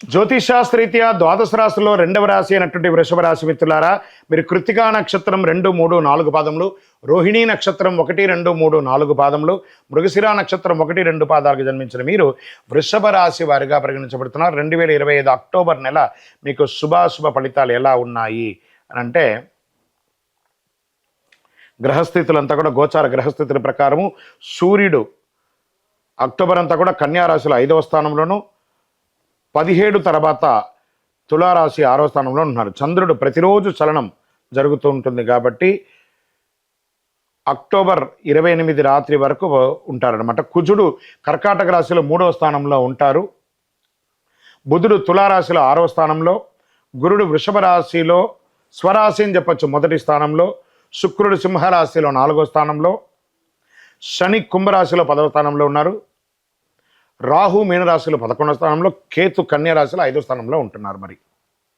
జ్యోతిషాస్త్రీత్యా ద్వాదశ రాశిలో రెండవ రాశి అయినటువంటి వృషభ రాశి మిత్రులారా మీరు కృతికా నక్షత్రం రెండు మూడు నాలుగు పాదములు రోహిణీ నక్షత్రం ఒకటి రెండు మూడు నాలుగు పాదములు మృగశిరా నక్షత్రం ఒకటి రెండు పాదాలకు జన్మించిన మీరు వృషభ రాశి వారిగా పరిగణించబడుతున్నారు. రెండు వేల ఇరవై ఐదు అక్టోబర్ నెల మీకు శుభాశుభ ఫలితాలు ఎలా ఉన్నాయి అని అంటే గ్రహస్థితులంతా కూడా గోచార గ్రహస్థితుల ప్రకారము సూర్యుడు అక్టోబర్ అంతా కూడా కన్యా రాశిలో ఐదవ స్థానంలోనూ పదిహేడు తర్వాత తులారాశి ఆరో స్థానంలో ఉన్నారు చంద్రుడు ప్రతిరోజు చలనం జరుగుతూ ఉంటుంది కాబట్టి అక్టోబర్ ఇరవై ఎనిమిది రాత్రి వరకు ఉంటారనమాట కుజుడు కర్కాటక రాశిలో మూడవ స్థానంలో ఉంటారు. బుధుడు తులారాశిలో ఆరో స్థానంలో గురుడు వృషభ రాశిలో స్వరాశి అని చెప్పచ్చు మొదటి స్థానంలో శుక్రుడు సింహరాశిలో నాలుగో స్థానంలో శని కుంభరాశిలో పదవ స్థానంలో ఉన్నారు. రాహు మీనరాశిలో పదకొండో స్థానంలో కేతు కన్యా రాశిలో ఐదో స్థానంలో ఉంటున్నారు మరి.